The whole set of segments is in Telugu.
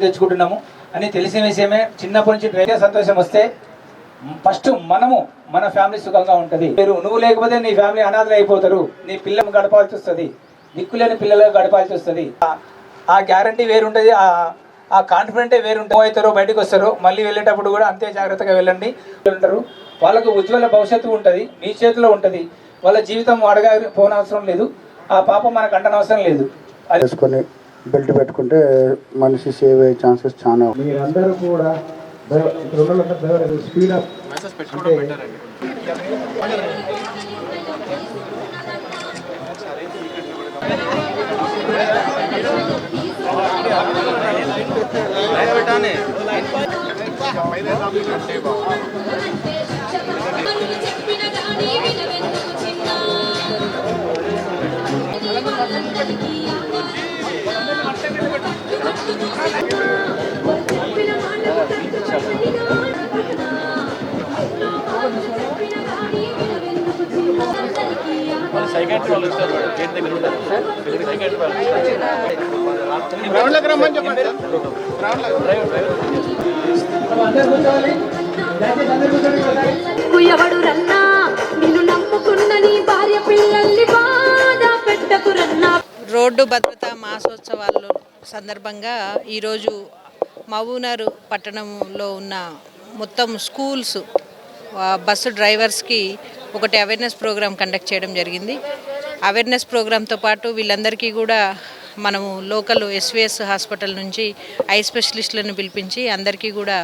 తెచ్చుకుంటున్నాము. అని తెలిసిన విషయమే చిన్నప్పటి నుంచి డ్రైవర్ సంతోషం వస్తే ఫస్ట్ మనము మన ఫ్యామిలీ సుఖంగా ఉంటుంది. మీరు నువ్వు లేకపోతే నీ ఫ్యామిలీ అనాథలు అయిపోతారు. నీ పిల్లలు గడపాల్సి వస్తుంది. దిక్కులేని పిల్లలకు గడపాల్సి వస్తుంది. ఆ- గ్యారంటీ వేరుంటుంది. ఆ ఆ కాన్ఫిడెంటే వేరుంటుంది. అవుతారో బయటకు వస్తారో మళ్ళీ వెళ్ళేటప్పుడు కూడా అంతే జాగ్రత్తగా వెళ్ళండి. ఉంటారు. వాళ్ళకు ఉజ్వల భవిష్యత్తు ఉంటుంది. మీ చేతిలో ఉంటుంది. వాళ్ళ జీవితం అడగా పోనవసరం లేదు. ఆ పాపం మనకు అంటనవసరం లేదు. అది బెల్ట్ పెట్టుకుంటే మనిషి సేవ్ అయ్యే ఛాన్సెస్ చాలా. మీరందరూ కూడా స్పీడ్ అప్ చెప్పిన చిన్నా సైకాట్రీ వాళ్ళు వచ్చారు మేడం గేట్ దగ్గర ఉంటారు. సైకాట్రీ వాళ్ళు ఎవడు రన్నా నిన్ను నమ్ముకున్న నీ భార్య పిల్లల్ని బాధ పెట్టకు రన్నా. రోడ్డు భద్రతా మాసోత్సవాలు సందర్భంగా ఈరోజు మహబూనర్ పట్టణంలో ఉన్న మొత్తం స్కూల్స్ బస్సు డ్రైవర్స్కి ఒకటి అవేర్నెస్ ప్రోగ్రామ్ కండక్ట్ చేయడం జరిగింది. అవేర్నెస్ ప్రోగ్రాంతో పాటు వీళ్ళందరికీ కూడా మనము లోకల్ ఎస్విఎస్ హాస్పిటల్ నుంచి ఐ స్పెషలిస్టులను పిలిపించి అందరికీ కూడా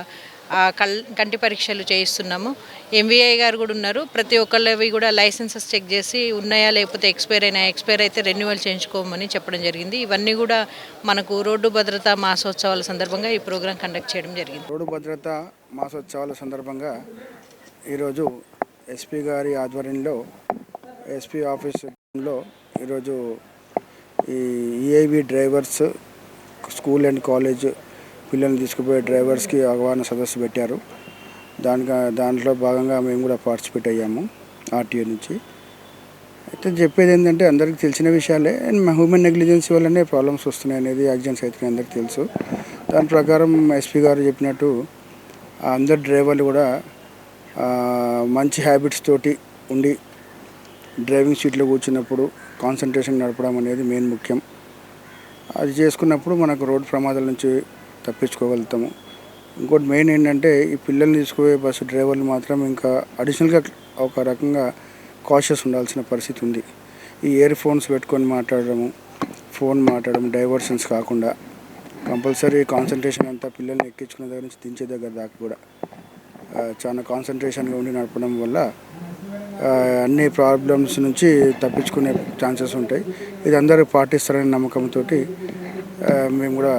కల్ కంటి పరీక్షలు చేయిస్తున్నాము. ఎంవీఐ గారు కూడా ఉన్నారు. ప్రతి ఒక్కళ్ళవి కూడా లైసెన్సెస్ చెక్ చేసి ఉన్నాయా లేకపోతే ఎక్స్పైర్ అయినా ఎక్స్పైర్ అయితే రెన్యువల్ చేయించుకోమని చెప్పడం జరిగింది. ఇవన్నీ కూడా మనకు రోడ్డు భద్రత మాసోత్సవాల సందర్భంగా ఈ ప్రోగ్రాం కండక్ట్ చేయడం జరిగింది. రోడ్డు భద్రత మాసోత్సవాల సందర్భంగా ఈరోజు ఎస్పీ గారి ఆధ్వర్యంలో ఎస్పీ ఆఫీసులో ఈరోజు ఈ EIV drivers school and college పిల్లల్ని తీసుకుపోయే డ్రైవర్స్కి అవగాహన సదస్సు పెట్టారు. దానికి దాంట్లో భాగంగా మేము కూడా పార్టిసిపేట్ అయ్యాము ఆర్టీఓ నుంచి. అయితే చెప్పేది ఏంటంటే అందరికీ తెలిసిన విషయాలే. హ్యూమన్ నెగ్లిజెన్సీ వల్లనే ప్రాబ్లమ్స్ వస్తున్నాయి అనేది యాక్సిడెంట్స్ అయితే అందరికీ తెలుసు. దాని ప్రకారం ఎస్పీ గారు చెప్పినట్టు అందరు డ్రైవర్లు కూడా మంచి హ్యాబిట్స్ తోటి ఉండి డ్రైవింగ్ సీట్లో కూర్చున్నప్పుడు కాన్సన్ట్రేషన్ నడపడం అనేది మెయిన్ ముఖ్యం. అది చేసుకున్నప్పుడు మనకు రోడ్డు ప్రమాదాల నుంచి తప్పించుకోగలుగుతాము. ఇంకోటి మెయిన్ ఏంటంటే ఈ పిల్లల్ని తీసుకుపోయే బస్సు డ్రైవర్లు మాత్రం ఇంకా అడిషనల్గా ఒక రకంగా కాషియస్ ఉండాల్సిన పరిస్థితి ఉంది. ఈ ఇయర్ ఫోన్స్ పెట్టుకొని మాట్లాడడము ఫోన్ మాట్లాడడం డైవర్షన్స్ కాకుండా కంపల్సరీ కాన్సన్ట్రేషన్ అంతా పిల్లల్ని ఎక్కించుకునే దగ్గర నుంచి దించే దగ్గర దాకా కూడా. చాలా కాన్సన్ట్రేషన్గా ఉండి నడపడం వల్ల అన్ని ప్రాబ్లమ్స్ నుంచి తప్పించుకునే ఛాన్సెస్ ఉంటాయి. ఇది అందరూ పాటిస్తారనే నమ్మకంతో మేము కూడా